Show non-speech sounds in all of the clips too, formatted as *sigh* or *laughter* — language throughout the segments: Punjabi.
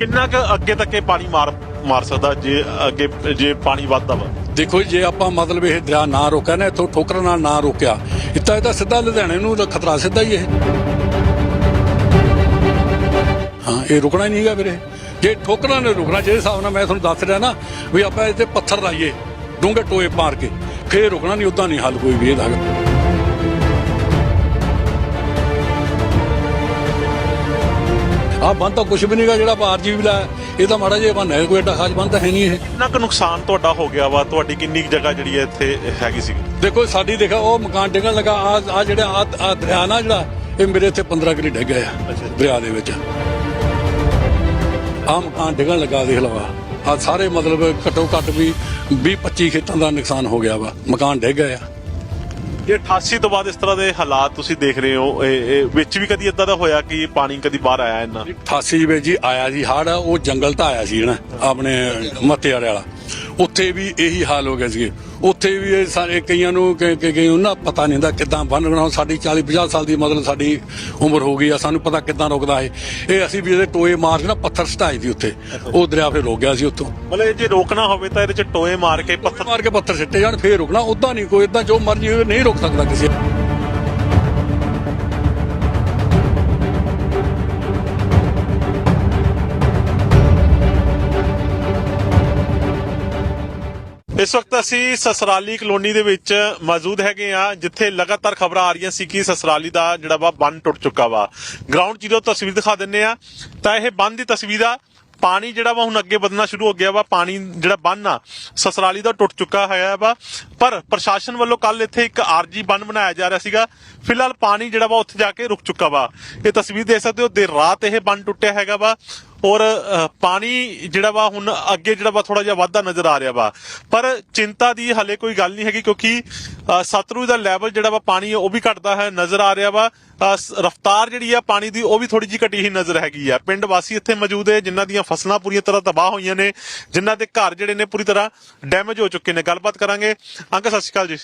ਕਿੰਨਾ ਕੁ ਅੱਗੇ ਤੱਕ ਇਹ ਪਾਣੀ ਮਾਰ ਮਾਰ ਸਕਦਾ, ਜੇ ਅੱਗੇ ਜੇ ਪਾਣੀ ਵੱਧਦਾ ਵਾ? ਦੇਖੋ ਜੇ ਆਪਾਂ ਮਤਲਬ ਇਹ ਦਰਿਆ ਨਾ ਰੋਕਿਆ ਨਾ, ਇੱਥੋਂ ਠੋਕਰ ਨਾਲ ਨਾ ਰੋਕਿਆ ਇੱਦਾਂ ਇਹ ਸਿੱਧਾ ਲੁਧਿਆਣੇ ਨੂੰ ਖਤਰਾ ਸਿੱਧਾ ਹੀ ਇਹ। ਹਾਂ, ਇਹ ਰੁਕਣਾ ਹੀ ਨਹੀਂਗਾ ਵੀਰੇ ਜੇ ਠੋਕਰਾਂ ਨੇ ਰੁਕਣਾ ਜਿਹੜੇ ਹਿਸਾਬ ਨਾਲ ਮੈਂ ਤੁਹਾਨੂੰ ਦੱਸ ਰਿਹਾ ਨਾ, ਵੀ ਆਪਾਂ ਇੱਥੇ ਪੱਥਰ ਲਾਈਏ, ਡੂੰਘੇ ਟੋਏ ਮਾਰ ਕੇ, ਫੇਰ ਰੁਕਣਾ ਨਹੀਂ, ਉਦਾਂ ਨਹੀਂ ਹੱਲ ਕੋਈ ਵੀ ਇਹਦਾ ਆ ਬੰਦ ਤਾਂ ਕੁਝ ਵੀ ਨਹੀਂਗਾ ਜਿਹੜਾ ਆਰਜੀਬੀ ਲਾਇਆ ਇਹ ਤਾਂ ਮਾੜਾ ਜਿਹਾ ਬੰਨ ਹੈ ਕੋਈ ਏਡਾ ਖਾਸ ਬੰਦ ਤਾਂ ਹੈ ਨਹੀਂ ਇਹ। ਕਿੰਨਾ ਕੁ ਨੁਕਸਾਨ ਤੁਹਾਡਾ ਹੋ ਗਿਆ ਵਾ? ਤੁਹਾਡੀ ਕਿੰਨੀ ਕੁ ਜਗ੍ਹਾ ਜਿਹੜੀ ਹੈ ਇੱਥੇ ਹੈਗੀ ਸੀ? ਦੇਖੋ ਸਾਡੀ ਦੇਖਾ ਉਹ ਮਕਾਨ ਡਿੱਗਣ ਲੱਗਾ ਆ ਆ ਜਿਹੜਾ ਆ ਦਰਿਆ ਨਾ ਜਿਹੜਾ ਇਹ ਮੇਰੇ ਇੱਥੇ 15 ਕਿਲੇ ਡਿੱਗ ਗਿਆ ਦਰਿਆ ਦੇ ਵਿੱਚ। ਆ ਮਕਾਨ ਡਿੱਗਣ ਲੱਗਾ ਦੇਖ ਲਵਾ ਆ। ਸਾਰੇ ਮਤਲਬ ਘੱਟੋ ਘੱਟ ਵੀ 20 25 ਖੇਤਾਂ ਦਾ ਨੁਕਸਾਨ ਹੋ ਗਿਆ ਵਾ। ਮਕਾਨ ਡਿੱਗ ਗਿਆ। ਜੇ 88 ਤੋਂ ਬਾਅਦ ਇਸ ਤਰ੍ਹਾਂ ਦੇ ਹਾਲਾਤ ਤੁਸੀਂ ਦੇਖ ਰਹੇ ਹੋ, ਇਹ ਇਹ ਵਿੱਚ ਵੀ ਕਦੀ ਇਦਾਂ ਦਾ ਹੋਇਆ ਕਿ ਪਾਣੀ ਕਦੀ ਬਾਹਰ ਆਇਆ ਇੰਨਾ? 88 ਵਿੱਚ ਜੀ ਆਇਆ ਜੀ ਹੜ ਉਹ ਜੰਗਲ ਤਾਂ ਆਇਆ ਸੀ ਨਾ, ਆਪਣੇ ਮੱਤੇ ਵਾਲੇ ਵਾਲਾ। ਉੱਥੇ ਵੀ ਇਹੀ ਹਾਲ ਹੋ ਗਿਆ ਸੀ ਉੱਥੇ ਵੀ ਇਹ ਸਾਰੇ ਕਈਆਂ ਨੂੰ ਕਿ ਕਿ- ਉਹਨਾਂ ਪਤਾ ਨਹੀਂ ਹੁੰਦਾ ਕਿੱਦਾਂ ਬੰਨਣਾ ਹੁਣ ਸਾਡੀ 40 50 ਸਾਲ ਦੀ ਮਤਲਬ ਸਾਡੀ ਉਮਰ ਹੋ ਗਈ ਆ ਸਾਨੂੰ ਪਤਾ ਕਿੱਦਾਂ ਰੁਕਦਾ ਇਹ। ਇਹ ਅਸੀਂ ਵੀ ਇਹਦੇ ਟੋਏ ਮਾਰ ਕੇ ਨਾ ਪੱਥਰ ਸਟਾਈ ਦੀ ਉੱਥੇ। ਉਹ ਦਰਿਆ ਫਿਰ ਰੁਕ ਗਿਆ ਸੀ ਉੱਥੋਂ। ਮਤਲਬ ਜੇ ਰੋਕਣਾ ਹੋਵੇ ਤਾਂ ਇਹਦੇ ਚ ਟੋਏ ਮਾਰ ਕੇ ਪੱਥਰ ਮਾਰ ਕੇ ਪੱਥਰ ਸਿੱਟੇ ਜਾਣ ਫੇਰ ਰੁਕਣਾ। ਉਦਾਂ ਨਹੀਂ ਕੋਈ ਇਦਾਂ ਜੋ ਮਰਜ਼ੀ ਹੋਵੇ ਨਹੀਂ ਰੁਕ ਸਕਦਾ ਕਿਸੇ ਇਸ ਵਕਤ ਅਸੀਂ ਸਸਰਾਲੀ ਕਲੋਨੀ ਦੇ ਵਿੱਚ ਮੌਜੂਦ ਹੈਗੇ ਆ ਜਿੱਥੇ ਲਗਾਤਾਰ ਖਬਰਾਂ ਆ ਰਹੀਆਂ ਸੀ ਕਿ ਸਸਰਾਲੀ ਦਾ ਜਿਹੜਾ ਵਾ ਬੰਨ ਟੁੱਟ ਚੁੱਕਾ ਵਾ। ਗਰਾਊਂਡ ਜ਼ੀਰੋ ਤਸਵੀਰ ਦਿਖਾ ਦਿੰਨੇ ਆ ਤਾਂ ਇਹ ਬੰਨ ਦੀ ਤਸਵੀਰ ਆ। ਪਾਣੀ ਜਿਹੜਾ ਵਾ ਹੁਣ ਅੱਗੇ ਵਧਣਾ ਸ਼ੁਰੂ ਹੋ ਗਿਆ ਵਾ। ਪਾਣੀ ਜਿਹੜਾ ਬੰਨ ਆ, ਸਸਰਾਲੀ ਦਾ ਟੁੱਟ ਚੁੱਕਾ ਹੋਇਆ ਵਾ। ਪਰ ਪ੍ਰਸ਼ਾਸਨ ਵੱਲੋਂ ਕੱਲ ਇੱਥੇ ਇੱਕ ਆਰਜੀ ਬੰਨ ਬਣਾਇਆ ਜਾ ਰਿਹਾ ਸੀਗਾ। ਫਿਲਹਾਲ ਪਾਣੀ ਜਿਹੜਾ ਵਾ ਉੱਥੇ ਜਾ ਕੇ ਰੁਕ ਚੁੱਕਾ ਵਾ। ਇਹ ਤਸਵੀਰ ਦੇਖ ਸਕਦੇ ਹੋ, ਦੇਰ ਰਾਤ ਇਹ ਬੰਨ ਟੁੱਟਿਆ ਹੈਗਾ ਵਾ। ਔਰ ਪਾਣੀ ਜਿਹੜਾ ਵਾ ਹੁਣ ਅੱਗੇ ਜਿਹੜਾ ਵਾ ਥੋੜਾ ਜਿਹਾ ਵਾਧਾ ਨਜ਼ਰ ਆ ਰਿਹਾ ਵਾ। ਪਰ ਚਿੰਤਾ ਦੀ ਹਲੇ ਕੋਈ ਗੱਲ ਨਹੀਂ ਹੈਗੀ ਕਿਉਂਕਿ ਸਤਲੁਜ ਦਾ ਲੈਵਲ ਜਿਹੜਾ ਵਾ ਪਾਣੀ ਉਹ ਵੀ ਘਟਦਾ ਹੈ, ਨਜ਼ਰ ਆ ਰਿਹਾ ਵਾ। ਰਫ਼ਤਾਰ ਜਿਹੜੀ ਆ ਪਾਣੀ ਦੀ ਉਹ ਵੀ ਥੋੜੀ ਜਿਹੀ ਘਟੀ ਹੀ ਨਜ਼ਰ ਹੈਗੀ ਆ। ਪਿੰਡ ਵਾਸੀ ਇੱਥੇ ਮੌਜੂਦ ਹੈ, ਜਿਨ੍ਹਾਂ ਦੀਆਂ ਫਸਲਾਂ ਪੂਰੀ ਤਰ੍ਹਾਂ ਤਬਾਹ ਹੋਈਆਂ ਨੇ, ਜਿਨ੍ਹਾਂ ਦੇ ਘਰ ਜਿਹੜੇ ਨੇ ਪੂਰੀ ਤਰ੍ਹਾਂ ਡੈਮੇਜ ਹੋ ਚੁੱਕੇ ਨੇ। ਗੱਲਬਾਤ ਕਰਾਂਗੇ। ਅੰਕ ਸਤਿ ਸ਼੍ਰੀ ਅਕਾਲ ਜੀ।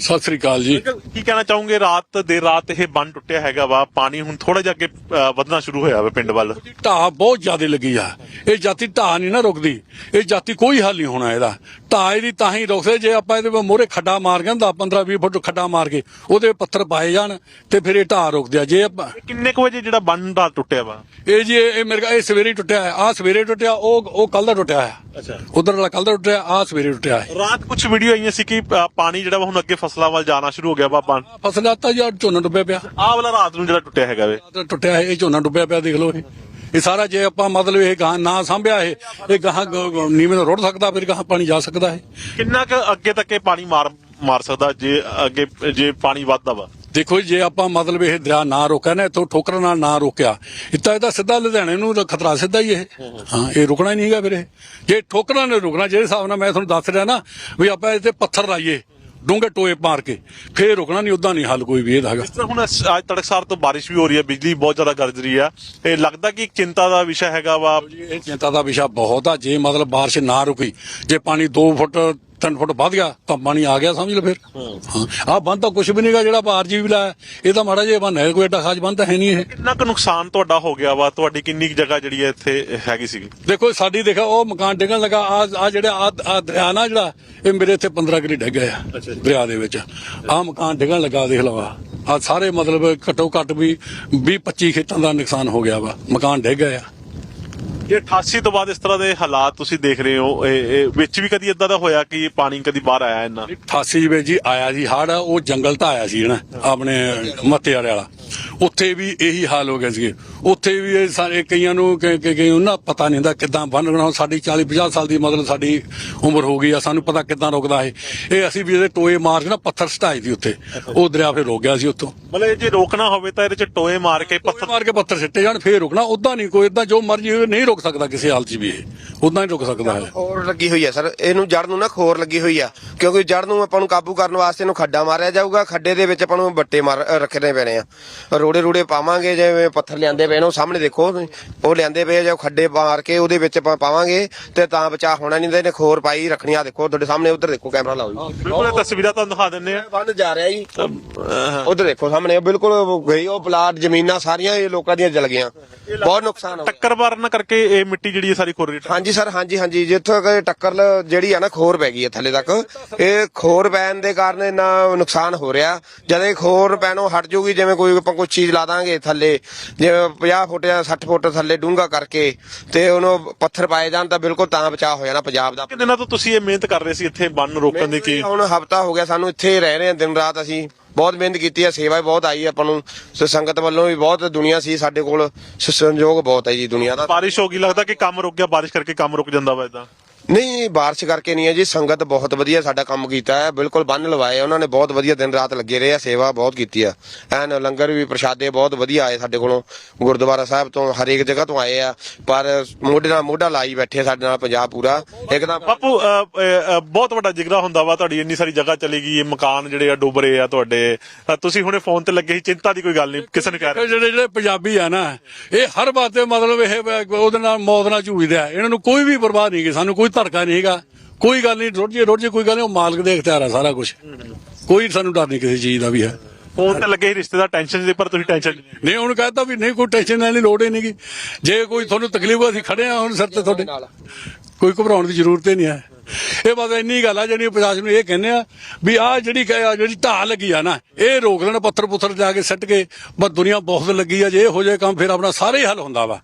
ਸਤਿ ਸ੍ਰੀ ਅਕਾਲ ਜੀ। ਕੀ ਕਹਿਣਾ ਚਾਹੋਗੇ? ਰਾਤ ਦੇਰ ਰਾਤ ਇਹ ਬੰਨ ਟੁੱਟਿਆ ਹੈਗਾ ਵਾ। ਪਾਣੀ ਹੁਣ ਥੋੜਾ ਜਿਹਾ ਅੱਗੇ ਵਧਣਾ ਸ਼ੁਰੂ ਹੋਇਆ ਵਾ ਪਿੰਡ ਵੱਲ। ਢਾਹ ਬਹੁਤ ਜ਼ਿਆਦਾ ਲੱਗੀ ਆ। ਇਹ ਜਾਤੀ ਢਾਹ ਨਹੀਂ ਨਾ ਰੁਕਦੀ। ਇਹ ਜਾਤੀ ਕੋਈ ਹੱਲ ਨਹੀਂ ਹੋਣਾ ਇਹਦਾ। ਢਾਹ ਇਹਦੀ ਤਾਂ ਹੀ ਰੁਕਦੇ ਜੇ ਆਪਾਂ ਇਹਦੇ ਮੋਰੇ ਖੱਡਾ ਮਾਰ ਕੇ 10 15 20 ਫੁੱਟ ਖੱਡਾ ਮਾਰ ਕੇ ਉਹਦੇ ਪੱਥਰ ਪਾਏ ਜਾਣ ਤੇ ਫਿਰ ਇਹ ਢਾਹ ਰੁਕਦੇ ਆ। ਜੇ ਆਪਾਂ ਕਿੰਨੇ ਕੁ ਵਜੇ ਜਿਹੜਾ ਬੰਨ ਰਾਤ ਟੁੱਟਿਆ ਵਾ? ਇਹ ਜੀ ਇਹ ਮੇਰੇ ਇਹ ਸਵੇਰੇ ਟੁੱਟਿਆ ਆ ਸਵੇਰੇ ਟੁੱਟਿਆ ਉਹ ਉਹ ਕੱਲ ਦਾ ਟੁੱਟਿਆ ਆ ਅੱਛਾ। ਉਧਰ ਵਾਲਾ ਕੱਲ ਦਾ ਟੁੱਟਿਆ ਆ ਸਵੇਰੇ ਟੁੱਟਿਆ ਰਾਤ ਕੁਝ ਵੀਡੀਓ ਆਈਆਂ ਸੀ ਕਿ ਪਾਣੀ ਜਿਹੜਾ ਵਾ ਹੁਣ ਅੱਗੇ ਫਸਲਾਂ ਵੱਲ ਜਾਣਾ ਸ਼ੁਰੂ ਹੋ ਗਿਆ ਬੰਨ ਫਸਲਾਂ ਤਾਂ ਯਾਰ ਝੋਨਾ ਡੁੱਬਿਆ ਪਿਆ। ਆਹ ਵਾਲਾ ਰਾਤ ਨੂੰ ਜਿਹੜਾ ਟੁੱਟਿਆ ਹੈਗਾ ਵੇ। ਟੁੱਟਿਆ ਹੈ ਇਹ ਝੋਨਾ ਡੁੱਬਿਆ ਪਿਆ ਦੇਖ ਲਓ ਇਹ। ਇਹ ਸਾਰਾ ਜੇ ਆਪਾਂ ਮਤਲਬ ਇਹ ਗਾਂ ਨਾ ਸੰਭਿਆ ਇਹ ਇਹ ਗਾਂ ਨੀਵੇਂ ਨੂੰ ਰੁੜ ਸਕਦਾ ਫਿਰ ਗਾਂ ਪਾਣੀ ਜਾ ਸਕਦਾ ਹੈ ਕਿੰਨਾ ਕੁ ਅੱਗੇ ਤੱਕ ਇਹ ਪਾਣੀ ਮਾਰ ਮਾਰ ਸਕਦਾ ਜੇ ਅੱਗੇ ਜੇ ਪਾਣੀ ਵੱਧਦਾ ਵਾ? ਦੇਖੋ ਜੀ, ਆਪਾਂ ਮਤਲਬ ਇਹ ਦਰਿਆ ਨਾ ਰੋਕਿਆ ਨਾ ਇੱਥੋਂ ਠੋਕਰ ਨਾਲ ਨਾ ਰੋਕਿਆ ਇੱਦਾਂ ਇਹ ਤਾਂ ਸਿੱਧਾ ਲੁਧਿਆਣੇ ਨੂੰ ਤਾਂ ਖਤਰਾ ਸਿੱਧਾ ਹੀ ਇਹ। ਹਾਂ ਇਹ ਰੁਕਣਾ ਹੀ ਨਹੀਂਗਾ ਵੀਰੇ ਜੇ ਠੋਕਰਾਂ ਨੇ ਰੁਕਣਾ ਜਿਹੜੇ ਹਿਸਾਬ ਨਾਲ ਮੈਂ ਤੁਹਾਨੂੰ ਦੱਸ ਰਿਹਾ ਨਾ ਵੀ ਆਪਾਂ ਇੱਥੇ ਪੱਥਰ ਲਾਈਏ ਡੂੰਘੇ ਟੋਏ ਮਾਰ ਕੇ ਫੇਰ ਰੁਕਣਾ ਨਹੀਂ ਉਦਾਂ ਨਹੀਂ ਹੱਲ ਕੋਈ ਵੀ ਇਹਦਾ ਹੈਗਾ। ਜਿਸ ਤਰ੍ਹਾਂ ਹੁਣ ਅੱਜ ਤੜਕਸਾਰ ਤੋਂ ਬਾਰਿਸ਼ ਵੀ ਹੋ ਰਹੀ ਹੈ ਬਿਜਲੀ ਬਹੁਤ ਜ਼ਿਆਦਾ ਗਰਜ ਰਹੀ ਆ ਇਹ ਲੱਗਦਾ ਕਿ ਚਿੰਤਾ ਦਾ ਵਿਸ਼ਾ ਹੈਗਾ ਵਾ। ਇਹ ਚਿੰਤਾ ਦਾ ਵਿਸ਼ਾ ਬਹੁਤ ਆ ਜੇ ਮਤਲਬ ਬਾਰਿਸ਼ ਨਾ ਰੁਕੀ ਜੇ ਪਾਣੀ 2 ਫੁੱਟ 3 ਫੁੱਟ ਵੱਧ ਗਿਆ ਤਾਂ ਪਾਣੀ ਆ ਗਿਆ ਸਮਝ ਲਓ ਫਿਰ। ਹਾਂ ਆ ਬੰਦ ਤਾਂ ਕੁਝ ਵੀ ਨਹੀਂਗਾ ਜਿਹੜਾ ਆਪਾਂ ਆਰਜੀਬੀ ਲਾਇਆ। ਇਹ ਤਾਂ ਮਾੜਾ ਜਿਹਾ ਬੰਨ ਹੈ ਕੋਈ ਏਡਾ ਖਾਸ ਬੰਦ ਤਾਂ ਹੈ ਨਹੀਂ ਇਹ। ਕਿੰਨਾ ਕੁ ਨੁਕਸਾਨ ਤੁਹਾਡਾ ਹੋ ਗਿਆ ਵਾ? ਤੁਹਾਡੀ ਕਿੰਨੀ ਕੁ ਜਗ੍ਹਾ ਜਿਹੜੀ ਹੈ ਇੱਥੇ ਹੈਗੀ ਸੀ ਦੇਖੋ ਸਾਡੀ ਦੇਖਾ ਉਹ ਮਕਾਨ ਡਿੱਗਣ ਲੱਗਾ। ਆ ਆ ਜਿਹੜਾ ਆ ਦਰਿਆ ਨਾ ਜਿਹੜਾ ਇਹ ਮੇਰੇ ਇੱਥੇ 15 ਕਿਲੇ ਡਿੱਗ ਗਿਆ ਦਰਿਆ ਦੇ ਵਿੱਚ। ਆ ਮਕਾਨ ਡਿੱਗਣ ਲੱਗਾ ਦੇਖ ਲਵਾ ਆ। ਸਾਰੇ ਮਤਲਬ ਘੱਟੋ ਘੱਟ ਵੀ 20 25 ਖੇਤਾਂ ਦਾ ਨੁਕਸਾਨ ਹੋ ਗਿਆ ਵਾ। ਮਕਾਨ ਡਿੱਗ ਗਿਆ ਜੇ 88 ਤੋਂ ਬਾਅਦ ਇਸ ਤਰ੍ਹਾਂ ਦੇ ਹਾਲਾਤ ਤੁਸੀਂ ਦੇਖ ਰਹੇ ਹੋ, ਇਹ ਇਹ ਵਿੱਚ ਵੀ ਕਦੀ ਇਦਾਂ ਦਾ ਹੋਇਆ ਕਿ ਪਾਣੀ ਕਦੀ ਬਾਹਰ ਆਇਆ ਇੰਨਾ? 88 ਵਿੱਚ ਜੀ ਆਇਆ ਸੀ ਹੜ ਉਹ ਜੰਗਲ ਤਾਂ ਆਇਆ ਸੀ ਨਾ ਆਪਣੇ ਮੱਤੇ ਵਾਲੇ ਵਾਲਾ। ਉੱਥੇ ਵੀ ਇਹੀ ਹਾਲ ਹੋ ਗਿਆ ਸੀ ਉੱਥੇ ਵੀ ਇਹ ਸਾਰੇ ਕਈਆਂ ਨੂੰ ਕਿ ਕਿ- ਕਈ ਉਹਨਾਂ ਪਤਾ ਨਹੀਂ ਹੁੰਦਾ ਕਿੱਦਾਂ ਬੰਨਣਾ ਹੁਣ ਸਾਡੀ 40 50 ਸਾਲ ਦੀ ਮਤਲਬ ਸਾਡੀ ਉਮਰ ਹੋ ਗਈ ਆ ਸਾਨੂੰ ਪਤਾ ਕਿੱਦਾਂ ਰੁਕਦਾ ਇਹ। ਇਹ ਅਸੀਂ ਵੀ ਇਹਦੇ ਟੋਏ ਮਾਰ ਕੇ ਨਾ ਪੱਥਰ ਸਟਾਈ ਦੀ ਉੱਥੇ। ਉਹ ਦਰਿਆ ਫਿਰ ਰੁਕ ਗਿਆ ਸੀ ਉੱਥੋਂ। ਮਤਲਬ ਜੇ ਰੋਕਣਾ ਹੋਵੇ ਤਾਂ ਇਹਦੇ ਚ ਟੋਏ ਮਾਰ ਕੇ ਪੱਥਰ ਮਾਰ ਕੇ ਪੱਥਰ ਸਿੱਟੇ ਜਾਣ ਫੇਰ ਰੁਕਣਾ। ਉਦਾਂ ਨਹੀਂ ਕੋਈ ਇਦਾਂ ਜੋ ਮਰਜ਼ੀ ਹੋਵੇ ਨਹੀਂ ਰੁਕ ਸਕਦਾ ਕਿਸੇ ਹਾਲਤ 'ਚ ਵੀ ਇਹ। ਉਦਾਂ ਹੀ ਰੁਕ ਸਕਦਾ ਹੈ। ਖੋਰ ਲੱਗੀ ਹੋਈ ਆ ਸਰ। ਇਹਨੂੰ ਜੜ ਨੂੰ ਨਾ ਖੋਰ ਲੱਗੀ ਹੋਈ ਆ। ਕਿਉਂਕਿ ਜੜ ਨੂੰ ਆਪਾਂ ਨੂੰ ਕਾਬੂ ਕਰਨ ਵਾਸਤੇ ਇਹਨੂੰ ਖੱਡਾ ਮਾਰਿਆ ਜਾਊਗਾ। ਖੱਡੇ ਦੇ ਵਿੱਚ ਆਪਾਂ ਨੂੰ ਬੱਟੇ ਮਾਰ ਰੱਖਣੇ ਪੈਣੇ ਆ। ਰੋੜੇ ਰੋੜੇ ਪਾਵਾਂਗੇ ਜਿਵੇਂ ਪੱਥਰ ਲਿਆਂਦੇ ਪਏ ਨੇ ਉਹ ਸਾਹਮਣੇ ਦੇਖੋ ਉਹ ਲਿਆਂਦੇ ਪਏ ਜੋ ਖੱਡੇ ਮਾਰ ਕੇ ਉਹਦੇ ਵਿੱਚ ਪਾ- ਪਾਵਾਂਗੇ ਤੇ ਤਾਂ ਬਚਾ ਹੋਣਾ ਨਹੀਂ ਤੇ ਇਹਨੇ ਖੋਰ ਪਾਈ ਰੱਖਣੀ ਆ ਦੇਖੋ ਤੁਹਾਡੇ ਸਾਹਮਣੇ ਉਧਰ ਦੇਖੋ ਕੈਮਰਾ ਲਾਓ ਜੀ। ਬਿਲਕੁਲ ਇਹ ਤਸਵੀਰਾਂ ਤੁਹਾਨੂੰ ਦਿਖਾ ਦਿੰਨੇ ਆ। ਬੰਦ ਜਾ ਰਿਹਾ ਜੀ। ਉਧਰ ਦੇਖੋ ਸਾਹਮਣੇ ਬਿਲਕੁਲ ਗਈ ਉਹ ਪਲਾਟ ਜ਼ਮੀਨਾਂ ਸਾਰੀਆਂ ਇਹ ਲੋਕਾਂ ਦੀਆਂ ਜਲ ਗਈਆਂ। ਬਹੁਤ ਨੁਕਸਾਨ ਹੋ ਗਿਆ। ਟੱਕਰ ਮਾਰਨ ਕਰਕੇ ਇਹ ਮਿੱਟੀ ਜਿਹੜੀ ਹੈ ਸਾਰੀ ਖੁਰ ਰਹੀ ਹਾਂਜੀ ਸਰ ਹਾਂਜੀ ਹਾਂਜੀ ਜਿੱਥੋਂ ਕਿ ਟੱਕਰ ਜਿਹੜੀ ਆ ਨਾ ਖੋਰ ਪੈ ਗਈ ਹੈ ਥੱਲੇ ਤੱਕ। ਇਹ ਖੋਰ ਪੈਣ ਦੇ ਕਾਰਨ ਇੰਨਾ ਨੁਕਸਾਨ ਹੋ ਰਿਹਾ। ਜਦ ਇਹ ਖੋਰ ਪੈਣੋਂ ਹਟ ਜਾਊਗੀ ਜਿਵੇਂ ਕੋਈ ਆਪਾਂ ਕੋਈ ਚੀਜ਼ ਲਾ ਦਾਂਗੇ ਥੱਲੇ ਜਿਵੇਂ 50 ਫੁੱਟ ਜਾਂ 60 ਫੁੱਟ ਥੱਲੇ ਡੂੰਘਾ ਕਰਕੇ ਤੇ ਉਹਨੂੰ ਪੱਥਰ ਪਾਏ ਜਾਣ ਤਾਂ ਬਿਲਕੁਲ ਤਾਂ ਬਚਾਅ ਹੋ ਜਾਣਾ ਪੰਜਾਬ ਦਾ। ਕਿ ਦਿਨਾਂ ਤੋਂ ਤੁਸੀਂ ਇਹ ਮਿਹਨਤ ਕਰ ਰਹੇ ਸੀ ਇੱਥੇ ਬੰਨ ਰੋਕਣ ਦੀ ਕੀ? ਹੁਣ ਹਫਤਾ ਹੋ ਗਿਆ ਸਾਨੂੰ ਇੱਥੇ ਰਹਿ ਰਹੇ ਹਾਂ ਦਿਨ ਰਾਤ ਅਸੀਂ ਬਹੁਤ ਮਿਹਨਤ ਕੀਤੀ ਹੈ ਸੇਵਾ ਵੀ ਬਹੁਤ ਆਈ ਹੈ ਆਪਾਂ ਨੂੰ ਸ- ਸੰਗਤ ਵੱਲੋਂ ਵੀ ਬਹੁਤ ਦੁਨੀਆ ਸੀ ਸਾਡੇ ਕੋਲ ਸ- ਸੰਯੋਗ ਬਹੁਤ ਹੈ ਜੀ ਦੁਨੀਆ ਦਾ। ਬਾਰਿਸ਼ ਹੋ ਗਈ ਲੱਗਦਾ ਕਿ ਕੰਮ ਰੁਕ ਗਿਆ ਬਾਰਿਸ਼ ਕਰਕੇ ਕੰਮ ਰੁਕ ਜਾਂਦਾ ਵਾ ਇਦਾਂ ਨਹੀਂ ਬਾਰਿਸ਼ ਕਰਕੇ ਨਹੀਂ ਹੈ ਜੀ। ਸੰਗਤ ਬਹੁਤ ਵਧੀਆ ਸਾਡਾ ਕੰਮ ਕੀਤਾ ਹੈ। ਬਿਲਕੁਲ ਬੰਨ ਲਵਾਏ ਉਹਨਾਂ ਨੇ ਬਹੁਤ ਵਧੀਆ ਦਿਨ ਰਾਤ ਲੱਗੇ ਰਹੇ ਆ। ਸੇਵਾ ਬਹੁਤ ਕੀਤੀ ਆ। ਐਨ ਲੰਗਰ ਵੀ ਪ੍ਰਸ਼ਾਦੇ ਬਹੁਤ ਵਧੀਆ ਆਏ ਸਾਡੇ ਕੋਲੋਂ। ਗੁਰਦੁਆਰਾ ਸਾਹਿਬ ਤੋਂ ਹਰੇਕ ਜਗ੍ਹਾ ਤੋਂ ਆਏ ਆ। ਪਰ ਮੋਢੇ ਨਾਲ ਮੋਢਾ ਲਾਈ ਬੈਠੇ ਸਾਡੇ ਨਾਲ ਪੰਜਾਬ ਪੂਰਾ। ਇੱਕਦਮ ਬਾਪੂ ਬਹੁਤ ਵੱਡਾ ਜਿਗਰਾ ਹੁੰਦਾ ਵਾ। ਤੁਹਾਡੀ ਇੰਨੀ ਸਾਰੀ ਜਗ੍ਹਾ ਚਲੀ ਗਈ ਇਹ ਮਕਾਨ ਜਿਹੜੇ ਆ ਡੁੱਬ ਰਹੇ ਆ ਤੁਹਾਡੇ। ਤੁਸੀਂ ਹੁਣੇ ਫੋਨ ਤੇ ਲੱਗੇ ਸੀ। ਚਿੰਤਾ ਦੀ ਕੋਈ ਗੱਲ ਨਹੀਂ। ਕਿਸੇ ਨੇ ਕਹਿ ਰਿਹਾ ਜਿਹੜੇ ਜਿਹੜੇ ਪੰਜਾਬੀ ਆ ਨਾ ਇਹ ਹਰ ਬਾਤੇ ਮਤਲਬ ਇਹ ਉਹਦੇ ਨਾਲ ਮੌਤ ਨਾਲ ਝੂਜਦੇ ਆ। ਇਹਨਾਂ ਨੂੰ ਕੋਈ ਵੀ ਪਰਵਾਹ ਨਹੀਂ ਕਿ ਸਾਨੂੰ ਕੋਈ ਧੜਕਾ ਨਹੀਂ ਹੈਗਾ। ਕੋਈ ਗੱਲ ਨਹੀਂ ਰੁੱਝ ਜੇ ਕੋਈ ਗੱਲ ਨਹੀਂ ਉਹ ਮਾਲਕ ਦੇ ਇਖਤਿਆਰ ਆ ਸਾਰਾ ਕੁਝ ਕੋਈ ਸਾਨੂੰ ਡਰ ਨਹੀਂ ਕਿਸੇ ਚੀਜ਼ ਦਾ ਵੀ ਹੈ। ਫੋਨ ਤੇ ਲੱਗੇ ਰਿਸ਼ਤੇਦਾਰ ਟੈਨਸ਼ਨ ਦੇ ਪਰ ਤੁਸੀਂ ਟੈਨਸ਼ਨ ਨਹੀਂ ਉਹਨੂੰ ਕਹਤਾ ਵੀ ਨਹੀਂ ਕੋਈ ਟੈਨਸ਼ਨ ਲੈਣ ਦੀ ਲੋੜ ਹੀ ਨਹੀਂਗੀ। ਜੇ ਕੋਈ ਤੁਹਾਨੂੰ ਤਕਲੀਫ ਹੋ ਅਸੀਂ ਖੜੇ ਆ ਹੁਣ ਸਿਰ ਤੇ ਤੁਹਾਡੇ। ਕੋਈ ਘਬਰਾਉਣ ਦੀ ਜ਼ਰੂਰਤ ਹੀ ਨਹੀਂ ਹੈ। ਇਹ ਬਸ ਇੰਨੀ ਗੱਲ ਆ ਜਿਹੜੀ ਪ੍ਰਸ਼ਾਸਨ ਨੂੰ ਇਹ ਕਹਿੰਦੇ ਆ ਵੀ ਆਹ ਜਿਹੜੀ ਜਿਹੜੀ ਢਾਹ ਲੱਗੀ ਆ ਨਾ ਇਹ ਰੋਕ ਲੈਣ ਪੱਥਰ ਪੁੱਥਰ ਜਾ ਕੇ ਸੱਟ ਕੇ ਬਸ ਦੁਨੀਆ ਬਹੁਤ ਲੱਗੀ ਆ ਜੇ ਇਹ ਹੋ ਜਾਏ ਕੰਮ ਫਿਰ ਆਪਣਾ ਸਾਰੇ ਹੀ ਹੱਲ ਹੁੰਦਾ ਵਾ।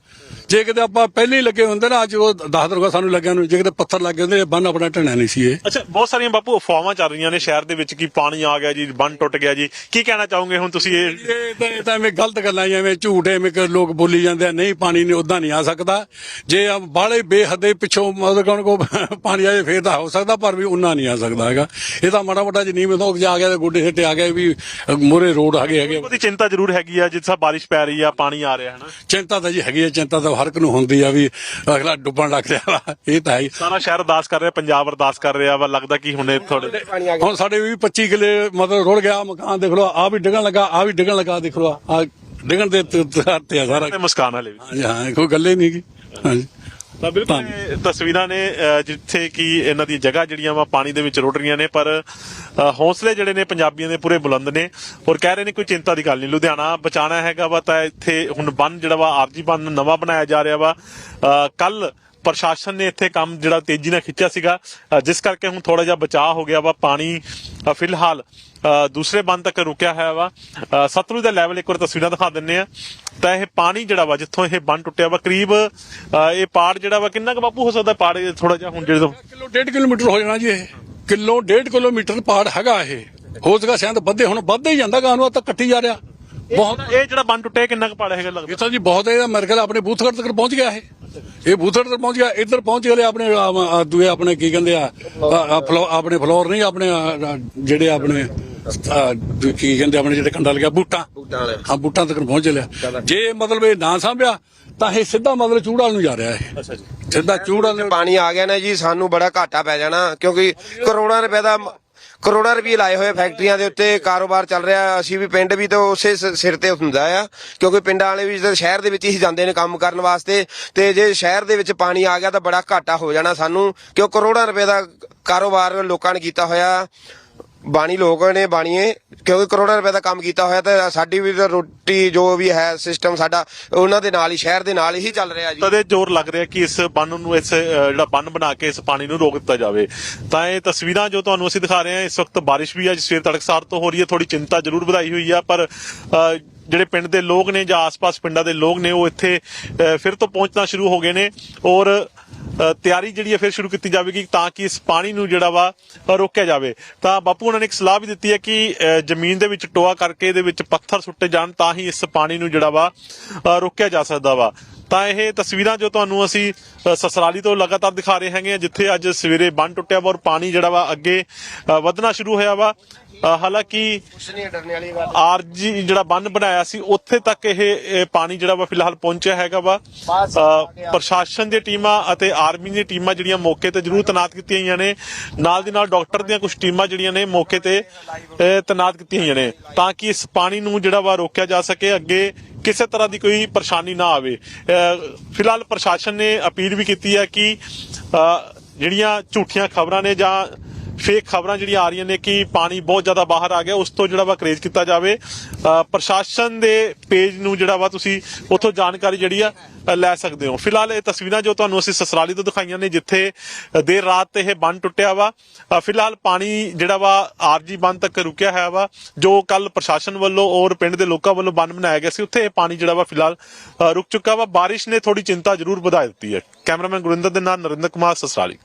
ਜੇ ਕਿਤੇ ਆਪਾਂ ਪਹਿਲੇ ਹੀ ਲੱਗੇ ਹੁੰਦੇ ਨਾ ਅੱਜ ਉਹ ਦਸ ਬਾਅਦ ਸਾਨੂੰ ਲੱਗਿਆ ਨੂੰ ਜੇ ਕਿਤੇ ਪੱਥਰ ਲੱਗੇ ਹੁੰਦੇ ਬੰਨ ਆਪਣਾ ਢਣਾ ਨਹੀਂ ਸੀ ਇਹ। ਅੱਛਾ ਬਹੁਤ ਸਾਰੀਆਂ ਬਾਪੂ ਅਫਵਾਹਾਂ ਚੱਲ ਰਹੀਆਂ ਨੇ ਸ਼ਹਿਰ ਦੇ ਵਿੱਚ ਕਿ ਪਾਣੀ ਆ ਗਿਆ ਜੀ ਬੰਨ ਟੁੱਟ ਗਿਆ ਜੀ। ਕੀ ਕਹਿਣਾ ਚਾਹੋਗੇ ਹੁਣ ਤੁਸੀਂ ਇਹ? ਇਹ ਤਾਂ ਇਹ ਤਾਂ ਐਵੇਂ ਗਲਤ ਗੱਲਾਂ ਜਿਵੇਂ ਝੂਠ ਐਵੇਂ ਕਿ ਲੋਕ ਬੋਲੀ ਜਾਂਦੇ ਆ ਨਹੀਂ ਪਾਣੀ ਨਹੀਂ ਉਦਾਂ ਨਹੀਂ ਆ ਸਕਦਾ। ਜੇ ਬਾਲੇ ਬੇਹੱਦੇ ਪਿੱਛੋਂ ਮਤਲਬ ਕੌਣ ਕੋ *laughs* ਪਾਣੀ ਆਏ ਫੇਰ ਤਾਂ ਹੋ ਸਕਦਾ ਪਰ ਵੀ ਉਨਾ ਨਹੀਂ ਆ ਸਕਦਾ ਹੈਗਾ। ਇਹ ਤਾਂ ਮਾੜਾ ਮੋਟਾ ਜਨੀਮ ਤੋਂ ਜਾ ਗਿਆ ਤੇ ਗੋਡੇ ਸਿੱਟੇ ਆ ਗਏ ਵੀ ਮੋਰੇ ਰੋਡ ਹੈਗੇ ਹੈਗੇ। ਉਹਦੀ ਚਿੰਤਾ ਜ਼ਰੂਰ ਹੈਗੀ ਆ ਜਿੱਥੇ ਬਾਰਿਸ਼ ਪੈ ਰਹੀ ਆ ਪਾਣੀ ਆ ਰਿਹਾ ਹੈ ਨਾ ਚਿੰਤਾ ਤਾਂ ਜੀ ਹੈਗੀ ਹੈ ਚਿੰਤਾ ਤਾਂ ਹਰ ਇੱਕ ਨੂੰ ਹੁੰਦੀ ਆ ਵੀ ਅਗਲਾ ਡੁੱਬਣ ਲੱਗ ਰਿਹਾ ਵਾ ਇਹ ਤਾਂ ਹੈ ਹੀ। ਸਾਰਾ ਸ਼ਹਿਰ ਅਰਦਾਸ ਕਰ ਰਿਹਾ ਪੰਜਾਬ ਅਰਦਾਸ ਕਰ ਰਿਹਾ ਵਾ ਲੱਗਦਾ ਕਿ ਹੁਣੇ ਥੋੜੇ ਹੁਣ ਸਾਡੇ ਵੀ 25 ਕਿਲੇ ਮਤਲਬ ਰੁੜ ਗਿਆ ਮਕਾਨ ਦੇਖ ਲਓ ਆ ਵੀ ਡਿੱਗਣ ਲੱਗਾ ਆ ਵੀ ਡਿੱਗਣ ਲੱਗਾ ਦੇਖ ਲਓ ਆ ਡਿੱਗਣ ਦੇ ਤੇ ਤੇ ਆ ਸਾਰਾ। ਤੇ ਮੁਸਕਾਨ ਵਾਲੇ ਵੀ। ਹਾਂਜੀ ਹਾਂ ਕੋਈ ਗੱਲ ਹੀ ਨਹੀਂ ਗੀ। ਹਾਂਜੀ। ਤਾਂ ਬਿਲਕੁਲ ਇਹ ਤਸਵੀਰਾਂ ਨੇ ਅਹ, ਜਿੱਥੇ ਕਿ ਇਹਨਾਂ ਦੀ ਜਗ੍ਹਾ ਜਿਹੜੀਆਂ ਵਾ ਪਾਣੀ ਦੇ ਵਿੱਚ ਰੁੜ ਰਹੀਆਂ ਨੇ ਪਰ ਅਹ, ਹੌਸਲੇ ਜਿਹੜੇ ਨੇ ਪੰਜਾਬੀਆਂ ਦੇ ਪੂਰੇ ਬੁਲੰਦ ਨੇ। ਔਰ ਕਹਿ ਰਹੇ ਨੇ ਕੋਈ ਚਿੰਤਾ ਦੀ ਗੱਲ ਨਹੀਂ। ਲੁਧਿਆਣਾ ਬਚਾਣਾ ਹੈਗਾ ਵਾ ਤਾਂ ਇੱਥੇ ਹੁਣ ਬੰਨ ਜਿਹੜਾ ਵਾ ਆਰਜੀ ਬੰਨ ਨਵਾਂ ਬਣਾਇਆ ਜਾ ਰਿਹਾ ਵਾ। ਕੱਲ ਪ੍ਰਸ਼ਾਸਨ ਨੇ ਇੱਥੇ ਕੰਮ ਜਿਹੜਾ ਤੇਜ਼ੀ ਨਾਲ ਖਿੱਚਿਆ ਸੀਗਾ। ਜਿਸ ਕਰਕੇ ਹੁਣ ਥੋੜਾ ਜਿਹਾ ਬਚਾਅ ਹੋ ਗਿਆ ਵਾ ਪਾਣੀ ਫਿਲਹਾਲ ਦੂਸਰੇ ਬੰਦ ਤੱਕ ਰੁਕਿਆ ਹੋਇਆ ਵਾ। ਅਹ, ਸਤਲੁਜ ਦਾ ਲੈਵਲ ਇੱਕ ਵਾਰ ਤਸਵੀਰਾਂ ਦਿਖਾ ਦਿੰਨੇ ਆ ਤਾਂ ਇਹ ਪਾਣੀ ਜਿਹੜਾ ਵਾ ਜਿੱਥੋਂ ਇਹ ਬੰਨ ਟੁੱਟਿਆ ਵਾ ਕਰੀਬ ਇਹ ਪਾੜ ਜਿਹੜਾ ਵਾ ਕਿੰਨਾ ਕੁ ਬਾਪੂ ਹੋ ਸਕਦਾ ਪਾੜ ਥੋੜਾ ਜਿਹਾ ਹੁਣ ਜਿਹੜੇ ਕਿਲੋ ਡੇਢ ਕਿਲੋਮੀਟਰ ਹੋ ਜਾਣਾ ਜੀ ਇਹ। ਕਿਲੋ ਡੇਢ ਕਿਲੋਮੀਟਰ ਪਾੜ ਹੈਗਾ ਇਹ। ਹੋ ਸਕਦਾ ਸ਼ਾਇਦ ਵੱਧੇ ਹੁਣ ਵੱਧਦਾ ਹੀ ਜਾਂਦਾ ਗਾਂ ਨੂੰ ਤਾਂ ਕੱਟੀ ਜਾ ਰਿਹਾ। ਬਹੁਤ ਇਹ ਜਿਹੜਾ ਬੰਨ ਟੁੱਟਿਆ ਕਿੰਨਾ ਕੁ ਪਾੜ ਹੈਗਾ ਲੱਗਦਾ? ਇਹ ਤਾਂ ਜੀ ਬਹੁਤ ਇਹਦਾ ਮੇਰੇ ਖਿਆਲ ਆਪਣੇ ਬੂਥਗੜ ਤੱਕ ਪਹੁੰਚ ਗਿਆ ਇਹ। ਇਹ ਬੂਥਗੜ ਤੱਕ ਪਹੁੰਚ ਗਿਆ ਇੱਧਰ ਪਹੁੰਚ ਗਏ ਆਪਣੇ ਦੂਏ ਆਪਣੇ ਕੀ ਕਹਿੰਦੇ ਆ ਫਲੋ- ਆਪਣੇ ਫਲੋਰ ਨਹੀਂ ਆਪਣੇ ਜਿਹੜੇ ਆਪਣੇ ਆਹ, ਦੂ- ਕੀ ਕਹਿੰਦੇ ਆਪਣੇ ਜਿਹੜੇ ਕੰਡਾ ਲੱਗਿਆ ਬੂਟਾਂ। ਬੂਟਾਂ ਵਾਲੇ। ਹਾਂ ਬੂਟਾਂ ਤੱਕ ਪਹੁੰਚ ਲਿਆ। ਜੇ ਮਤਲਬ ਇਹ ਨਾ ਸਾਂਭਿਆ ਤਾਂ ਇਹ ਸਿੱਧਾ ਮਤਲਬ ਚੂੜਾਲ ਨੂੰ ਜਾ ਰਿਹਾ ਇਹ। ਅੱਛਾ ਜੀ। ਸਿੱਧਾ ਚੂੜਾਲ ਨੂੰ ਪਾਣੀ ਆ ਗਿਆ ਨਾ ਜੀ ਸਾਨੂੰ ਬੜਾ ਘਾਟਾ ਪੈ ਜਾਣਾ ਕਿਉਂਕਿ ਕਰੋੜਾਂ ਰੁਪਏ ਦਾ ਕਰੋੜਾਂ ਰੁਪਏ ਲਾਏ ਹੋਏ ਫੈਕਟਰੀਆਂ ਦੇ ਉੱਤੇ, ਕਾਰੋਬਾਰ ਚੱਲ ਰਿਹਾ ਅਸੀਂ ਵੀ ਪਿੰਡ ਵੀ ਤਾਂ ਉਸੇ ਸ- ਸਿਰ ਤੇ ਹੁੰਦਾ ਆ, ਕਿਉਂਕਿ ਪਿੰਡਾਂ ਵਾਲੇ ਵੀ ਤਾਂ ਸ਼ਹਿਰ ਦੇ ਵਿੱਚ ਹੀ ਜਾਂਦੇ ਨੇ ਕੰਮ ਕਰਨ ਵਾਸਤੇ। ਤੇ ਜੇ ਸ਼ਹਿਰ ਦੇ ਵਿੱਚ ਪਾਣੀ ਆ ਗਿਆ ਤਾਂ ਬੜਾ ਘਾਟਾ ਹੋ ਜਾਣਾ ਸਾਨੂੰ, ਕਿਉਂ ਕਰੋੜਾਂ ਰੁਪਏ ਦਾ ਕਾਰੋਬਾਰ ਲੋਕਾਂ ਨੇ ਕੀਤਾ ਹੋਇਆ। ਬਾਣੀ ਲੋਕ ਨੇ ਬਾਣੀਏ, ਕਿਉਂਕਿ ਕਰੋੜਾਂ ਰੁਪਏ ਦਾ ਕੰਮ ਕੀਤਾ ਹੋਇਆ ਤਾਂ ਸਾਡੀ ਵੀ ਤਾਂ ਰੋਟੀ, ਜੋ ਵੀ ਹੈ ਸਿਸਟਮ ਸਾਡਾ, ਉਹਨਾਂ ਦੇ ਨਾਲ ਹੀ, ਸ਼ਹਿਰ ਦੇ ਨਾਲ ਹੀ ਚੱਲ ਰਿਹਾ ਜੀ। ਤਦੇ ਜ਼ੋਰ ਲੱਗ ਰਿਹਾ ਕਿ ਇਸ ਬੰਨ ਨੂੰ, ਇਸ ਜਿਹੜਾ ਬੰਨ ਬਣਾ ਕੇ ਇਸ ਪਾਣੀ ਨੂੰ ਰੋਕ ਦਿੱਤਾ ਜਾਵੇ। ਤਾਂ ਇਹ ਤਸਵੀਰਾਂ ਜੋ ਤੁਹਾਨੂੰ ਅਸੀਂ ਦਿਖਾ ਰਹੇ ਹਾਂ, ਇਸ ਵਕਤ ਬਾਰਿਸ਼ ਵੀ ਅੱਜ ਸਵੇਰ ਤੜਕਸਾਰ ਤੋਂ ਹੋ ਰਹੀ ਹੈ ਥੋੜੀ ਚਿੰਤਾ ਜ਼ਰੂਰ ਵਧਾਈ ਹੋਈ ਆ, ਪਰ ਜਿਹੜੇ ਪਿੰਡ ਦੇ ਲੋਕ ਨੇ ਜਾਂ ਆਸ-ਪਾਸ ਪਿੰਡਾਂ ਦੇ ਲੋਕ ਨੇ, ਉਹ ਇੱਥੇ ਫਿਰ ਤੋਂ ਪਹੁੰਚਣਾ ਸ਼ੁਰੂ ਹੋ ਗਏ ਨੇ ਔਰ ਤਿਆਰੀ ਜਿਹੜੀ ਹੈ ਫਿਰ ਸ਼ੁਰੂ ਕੀਤੀ ਜਾਵੇਗੀ ਤਾਂ ਕਿ ਇਸ ਪਾਣੀ ਨੂੰ ਜਿਹੜਾ ਵਾ ਰੋਕਿਆ ਜਾਵੇ। ਤਾਂ ਬਾਪੂ ਉਹਨਾਂ ਨੇ ਇੱਕ ਸਲਾਹ ਵੀ ਦਿੱਤੀ ਹੈ ਕਿ ਅ, ਜ਼ਮੀਨ ਦੇ ਵਿੱਚ ਟੋਆ ਕਰਕੇ ਇਹਦੇ ਵਿੱਚ ਪੱਥਰ ਸੁੱਟੇ ਜਾਣ ਤਾਂ ਹੀ ਇਸ ਪਾਣੀ ਨੂੰ ਜਿਹੜਾ ਵਾ ਰੋਕਿਆ ਜਾ ਸਕਦਾ ਵਾ। ਤਾਂ ਇਹ ਤਸਵੀਰਾਂ ਜੋ ਤੁਹਾਨੂੰ ਅਸੀਂ ਸਸਰਾਲੀ ਤੋਂ ਲਗਾਤਾਰ ਦਿਖਾ ਰਹੇ ਹੈਗੇ ਜਿੱਥੇ ਅੱਜ ਸਵੇਰੇ ਬੰਨ ਟੁੱਟਿਆ ਵਾ ਔਰ ਪਾਣੀ ਜਿਹੜਾ ਵਾ ਅੱਗੇ ਵਧਣਾ ਸ਼ੁਰੂ ਹੋਇਆ ਵਾ। ਹਾਲਾਂਕਿ ਆਰਜੀ ਜਿਹੜਾ ਬੰਨ ਬਣਾਇਆ ਸੀ ਉੱਥੇ ਤੱਕ ਇਹ ਪਾਣੀ ਜਿਹੜਾ ਵਾ ਫਿਲਹਾਲ ਪਹੁੰਚਿਆ ਹੈਗਾ ਵਾ। ਪ੍ਰਸ਼ਾਸਨ ਦੀਆਂ ਟੀਮਾਂ ਅਤੇ ਆਰਮੀ ਦੀਆਂ ਟੀਮਾਂ ਜਿਹੜੀਆਂ ਮੌਕੇ ਤੇ ਜ਼ਰੂਰ ਤੈਨਾਤ ਕੀਤੀਆਂ ਹੋਈਆਂ ਨੇ। ਨਾਲ ਦੀ ਨਾਲ ਡਾਕਟਰ ਦੀਆਂ ਕੁਝ ਟੀਮਾਂ ਜਿਹੜੀਆਂ ਨੇ ਮੌਕੇ ਤੇ ਤੈਨਾਤ ਕੀਤੀਆਂ ਹੋਈਆਂ ਨੇ ਤਾਂ ਕਿ ਇਸ ਪਾਣੀ ਨੂੰ ਜਿਹੜਾ ਵਾ ਰੋਕਿਆ ਜਾ ਸਕੇ। ਅੱਗੇ ਕਿਸੇ ਤਰ੍ਹਾਂ ਦੀ ਕੋਈ ਪਰੇਸ਼ਾਨੀ ਨਾ ਆਵੇ। ਅ, ਫਿਲਹਾਲ ਪ੍ਰਸ਼ਾਸਨ ਨੇ ਅਪੀਲ ਵੀ ਕੀਤੀ ਹੈ ਕਿ ਅ, ਜਿਹੜੀਆਂ ਝੂਠੀਆਂ ਖਬਰਾਂ ਨੇ ਜਾਂ ਫੇਕ ਖਬਰਾਂ ਜਿਹੜੀਆਂ ਆ ਰਹੀਆਂ ਨੇ ਕਿ ਪਾਣੀ ਬਹੁਤ ਜ਼ਿਆਦਾ ਬਾਹਰ ਆ ਗਿਆ, ਉਸ ਤੋਂ ਜਿਹੜਾ ਵਾ ਕਰੇਜ ਕੀਤਾ ਜਾਵੇ। ਪ੍ਰਸ਼ਾਸਨ ਦੇ ਪੇਜ ਨੂੰ ਜਿਹੜਾ ਵਾ ਤੁਸੀਂ ਉੱਥੋਂ ਜਾਣਕਾਰੀ ਜਿਹੜੀ ਆ ਲੈ ਸਕਦੇ ਹੋ। ਫਿਲਹਾਲ ਇਹ ਤਸਵੀਰਾਂ ਜੋ ਤੁਹਾਨੂੰ ਅਸੀਂ ਸਸਰਾਲੀ ਤੋਂ ਦਿਖਾਈਆਂ ਨੇ, ਜਿੱਥੇ ਦੇਰ ਰਾਤ ਤੇ ਇਹ ਬੰਨ ਟੁੱਟਿਆ ਵਾ। ਫਿਲਹਾਲ ਪਾਣੀ ਜਿਹੜਾ ਵਾ ਆਰਜੀ ਬੰਨ ਤੱਕ ਰੁਕਿਆ ਹੋਇਆ ਵਾ, ਜੋ ਕੱਲ ਪ੍ਰਸ਼ਾਸਨ ਵੱਲੋਂ ਔਰ ਪਿੰਡ ਦੇ ਲੋਕਾਂ ਵੱਲੋਂ ਬੰਨ ਬਣਾਇਆ ਗਿਆ ਸੀ, ਉੱਥੇ ਇਹ ਪਾਣੀ ਜਿਹੜਾ ਵਾ ਫਿਲਹਾਲ ਰੁਕ ਚੁੱਕਾ ਵਾ। ਬਾਰਿਸ਼ ਨੇ ਥੋੜੀ ਚਿੰਤਾ ਜ਼ਰੂਰ ਵਧਾ ਦਿੱਤੀ ਹੈ। ਕੈਮਰਾਮੈਨ ਗੁਰਿੰਦਰ ਦੇ ਨਾਲ ਨਰਿੰਦਰ ਕੁਮਾਰ, ਸਸਰਾਲੀ।